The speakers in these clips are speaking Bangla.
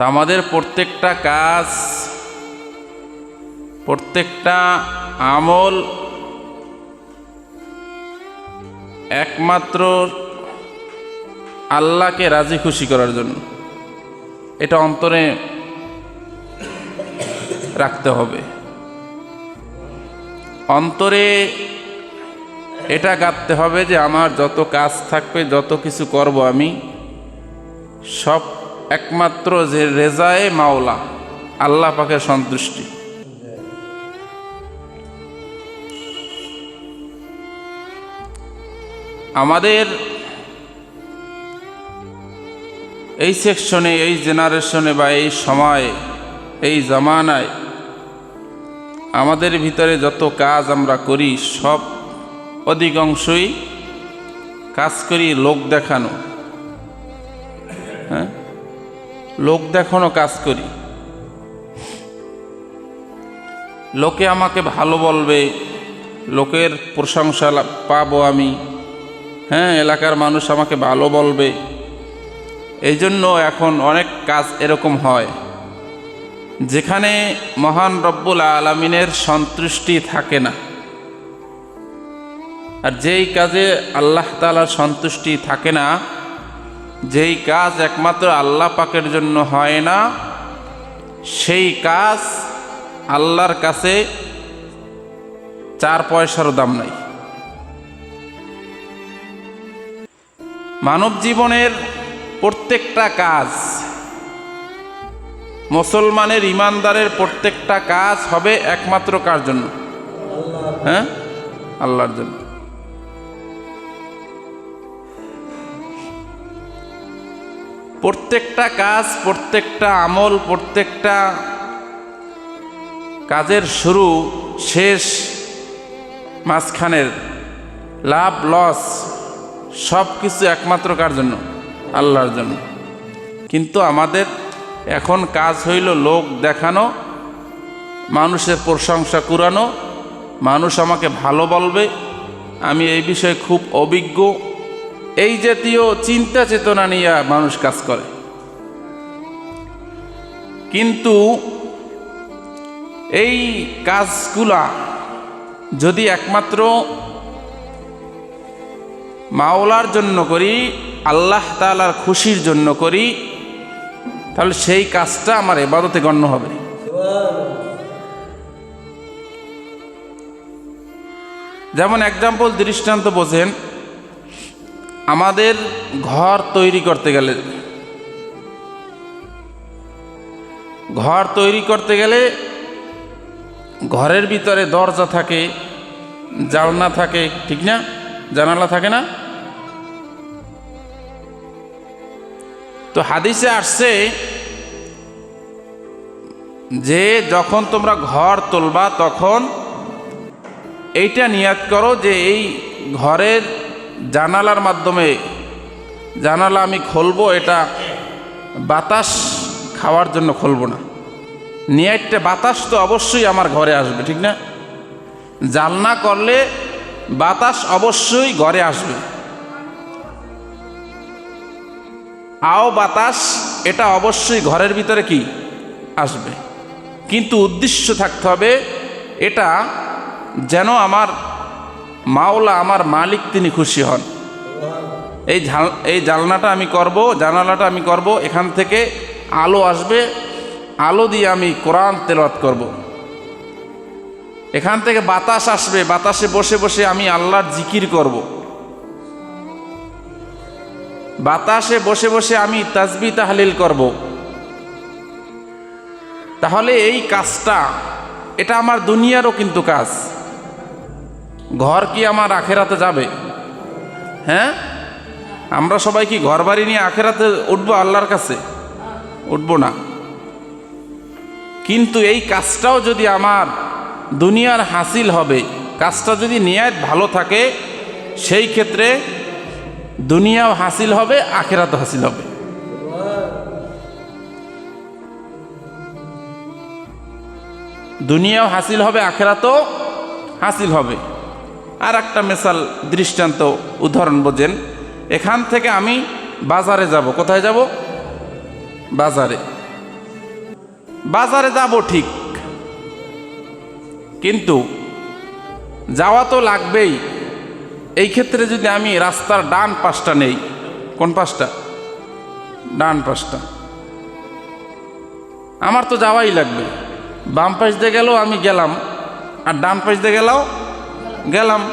তা আমাদের প্রত্যেকটা কাজ, প্রত্যেকটা আমল একমাত্র আল্লাহকে রাজি খুশি করার জন্য। এটা অন্তরে রাখতে হবে। অন্তরে এটা গাঁথতে হবে যে আমার যত কাজ থাকবে, যত কিছু করব আমি, সব একমাত্র যে রেজায়ে মাওলা, আল্লাহ পাকের সন্তুষ্টি। আমাদের এই সেকশনে, এই জেনারেশনে বা এই সময়ে, এই জামানায় আমাদের ভিতরে যত কাজ আমরা করি, সব অধিকাংশই কাজ করি লোক দেখানো। হ্যাঁ? লোক দেখানো কাজ করি। লোকে আমাকে ভালো বলবে, লোকের প্রশংসা পাবো আমি। হ্যাঁ এলাকার মানুষ আমাকে ভালো বলবে। এই জন্য এখন অনেক কাজ এরকম হয়। যেখানে মহান রব্বুল আলমিনের সন্তুষ্টি থাকে না। আর যেই কাজে আল্লাহ তালার সন্তুষ্টি থাকে না যেই কাজ একমাত্র আল্লাহ পাকের জন্য হয় না, সেই কাজ আল্লাহর কাছে চার পয়সারও দাম নাই। মানব জীবনের প্রত্যেকটা কাজ, মুসলমানের ইমানদারের প্রত্যেকটা কাজ হবে একমাত্র কার জন্য? হ্যাঁ? আল্লাহর জন্য। প্রত্যেকটা কাজ, প্রত্যেকটা আমল, প্রত্যেকটা কাজের শুরু, শেষ, মাঝখানের লাভ, লস সব কিছু একমাত্র কার জন্য? আল্লাহর জন্য। কিন্তু আমাদের এখন কাজ হইল লোক দেখানো, মানুষের প্রশংসা কুরানো, মানুষ আমাকে ভালো বলবে। আমি এই বিষয়ে খুব অভিজ্ঞ। এই জাতীয় চিন্তা চেতনা নিয়ে মানুষ কাজ করে। কিন্তু এই কাজগুলা যদি একমাত্র মাওলার জন্য করি, আল্লাহ তালার খুশির জন্য করি, তাহলে সেই কাজটা আমার এবাদতে গণ্য হবে। যেমন এক্সাম্পল দৃষ্টান্ত বোঝেন আমাদের ঘর তৈরি করতে গেলে, ঘর তৈরি করতে গেলে ঘরের ভিতরে দরজা থাকে, জানলা থাকে, ঠিক না? জানালা থাকে না? তো হাদিসে আসছে যে যখন তোমরা ঘর তুলবা তখন এইটা নিয়াত করো যে এই ঘরের জানালার মাধ্যমে, জানালা আমি খুলবো, এটা বাতাস খাওয়ার জন্য খুলবো না। নিয়াতটা বাতাস তো অবশ্যই আমার ঘরে আসবে, ঠিক না? জালনা করলে বাতাস অবশ্যই ঘরে আসবে। আও বাতাস, এটা অবশ্যই ঘরের ভিতরে কি? আসবে। কিন্তু উদ্দেশ্য থাকতে হবে, এটা যেন আমার মাওলা আমার মালিক, তিনি খুশি হন এই ঝাল, এই জালনাটা আমি করব, জানালাটা আমি করব, এখান থেকে আলো আসবে, আলো দিয়ে আমি কোরআন তেলাওয়াত করব। এখান থেকে বাতাস আসবে, বাতাসে বসে বসে আমি আল্লাহর জিকির করব। বাতাসে বসে বসে আমি তাজবি তাহলিল করব। তাহলে এই কাজটা, এটা আমার দুনিয়ারও কিন্তু কাজ ঘর কি আমার আখেরাতে যাবে? হ্যাঁ? আমরা সবাই কি ঘর বাড়ি নিয়ে আখেরাতে উঠবো আল্লাহর কাছে? উঠবো না। কিন্তু এই কাজটাও যদি আমার দুনিয়ার হাসিল হবে, কাজটা যদি নিয়াত ভালো থাকে, সেই ক্ষেত্রে দুনিয়াও হাসিল হবে, আখেরাতও হাসিল হবে। দুনিয়াও হাসিল হবে, আখেরাতও হাসিল হবে। আর একটা মেশাল দৃষ্টান্ত উদাহরণ বোঝেন। এখান থেকে আমি বাজারে যাব। কোথায় যাব? বাজারে। বাজারে যাব ঠিক। কিন্তু যাওয়া তো লাগবেই। এই ক্ষেত্রে যদি আমি রাস্তার ডান পাশটা নেই, কোন পাশটা? ডান পাশটা। আমার তো যাওয়াই লাগবে। বাম পাশ দিয়ে গেলেও আমি গেলাম, আর ডান পাশ দিয়ে গেলেও গেলাম।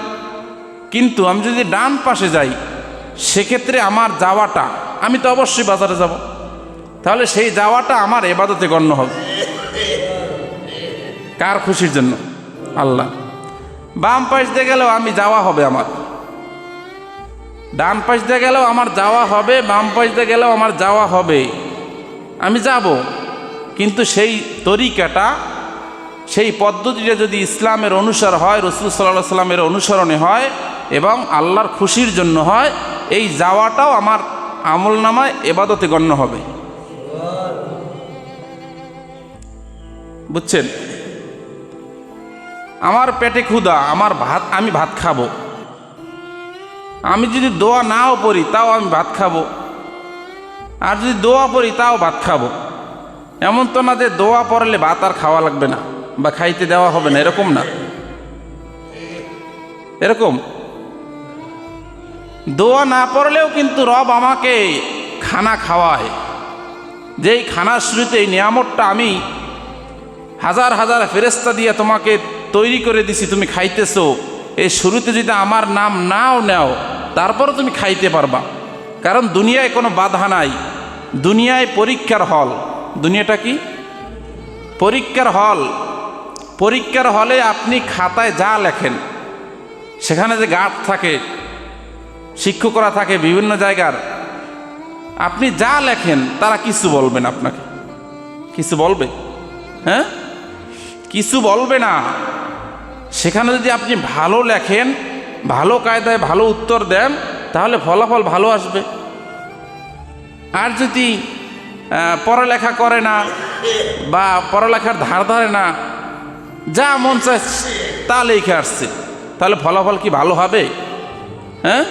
কিন্তু আমি যদি ডান পাশে যাই, সেক্ষেত্রে আমার যাওয়াটা, আমি তো অবশ্যই বাজারে যাব। তাহলে সেই যাওয়াটা আমার এবাদতে গণ্য হবে। কার খুশির জন্য? আল্লাহ। বাম পাশ দিয়ে গেলেও আমি যাওয়া হবে আমার। ডান পাশ দিয়ে গেলেও আমার যাওয়া হবে, বাম পাশ দিয়ে গেলেও আমার যাওয়া হবে। আমি যাব, কিন্তু সেই তরিকাটা সেই পদ্ধতিটা যদি ইসলামের অনুসার হয়, রসুল সাল্লাহ সাল্লামের অনুসরণে হয় এবং আল্লাহর খুশির জন্য হয়, এই যাওয়াটাও আমার আমল নামায় এবাদতে গণ্য হবে। বুঝছেন? আমার পেটে ক্ষুধা, আমার ভাত, আমি ভাত খাব। আমি যদি দোয়া নাও পড়ি, তাও আমি ভাত খাব। আর যদি দোয়া পড়ি, তাও ভাত খাব। এমন তো না যে দোয়া পড়লে ভাত আর খাওয়া লাগবে না। বা খাইতে দেওয়া হবে না, এরকম না। এরকম। দোয়া না পড়লেও কিন্তু রব আমাকে খানা খাওয়ায়। যেই খানার শুরুতে এই নিয়ামতটা আমি হাজার হাজার ফেরেস্তা দিয়ে তোমাকে তৈরি করে দিছি, তুমি খাইতেছো এই শুরুতে যদি আমার নাম নাও নেও, তারপরও তুমি খাইতে পারবা। কারণ দুনিয়ায় কোনো বাধা নাই। দুনিয়ায় পরীক্ষার হল। দুনিয়াটা কি? পরীক্ষার হল। পরীক্ষার হলে আপনি খাতায় যা লেখেন, সেখানে যে গার্ড থাকে, শিক্ষকরা থাকে বিভিন্ন জায়গার, আপনি যা লেখেন, তারা কিছু বলবেন আপনাকে। কিছু বলবে? হ্যাঁ? কিছু বলবে না। সেখানে যদি আপনি ভালো লেখেন, ভালো কায়দায় ভালো উত্তর দেন, তাহলে ফলাফল ভালো আসবে। আর যদি পড়ালেখা করে না বা পড়ালেখার ধার ধারে না যা মন চায় তা লিখে আসছে। তাহলে ফলাফল কি ভালো হবে? হ্যাঁ?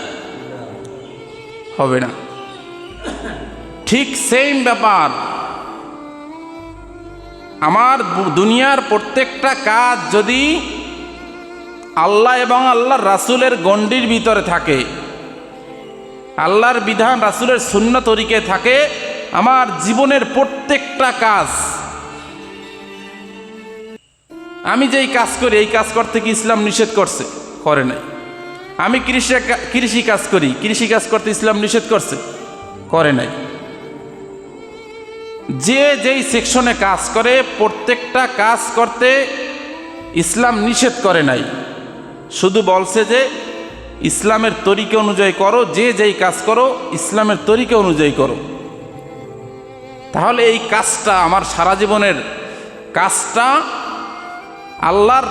হবে না। ঠিক সেম ব্যাপার। আমার দুনিয়ার প্রত্যেকটা কাজ যদি আল্লাহ এবং আল্লাহর রাসূলের গণ্ডির ভিতরে থাকে, আল্লাহর বিধান রাসুলের শূন্য তরিকে থাকে, আমার জীবনের প্রত্যেকটা কাজ আমি যেই কাজ করি, এই কাজ করতে কি ইসলাম নিষেধ করছে? করে নাই। আমি কৃষি কৃষি কাজ করি, কৃষি কাজ করতে ইসলাম নিষেধ করছে? করে নাই। যে যেই সেকশনে কাজ করে, প্রত্যেকটা কাজ করতে ইসলাম নিষেধ করে নাই। শুধু বলছে যে, ইসলামের তরিকা অনুযায়ী করো, যে যেই কাজ করো, ইসলামের তরিকা অনুযায়ী করো। তাহলে এই কাজটা, আমার সারা জীবনের কাজটা আল্লাহর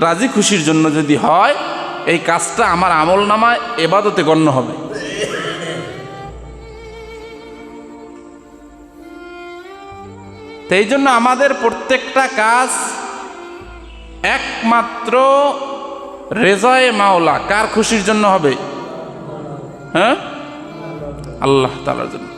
রাজি খুশির জন্য যদি হয়, এই কাজটা আমার আমল নামায়, এবাদতে গণ্য হবে। এই জন্য আমাদের প্রত্যেকটা কাজ একমাত্র রেজায়ে মাওলা, কার খুশির জন্য হবে? হ্যাঁ? আল্লাহ তালার জন্য।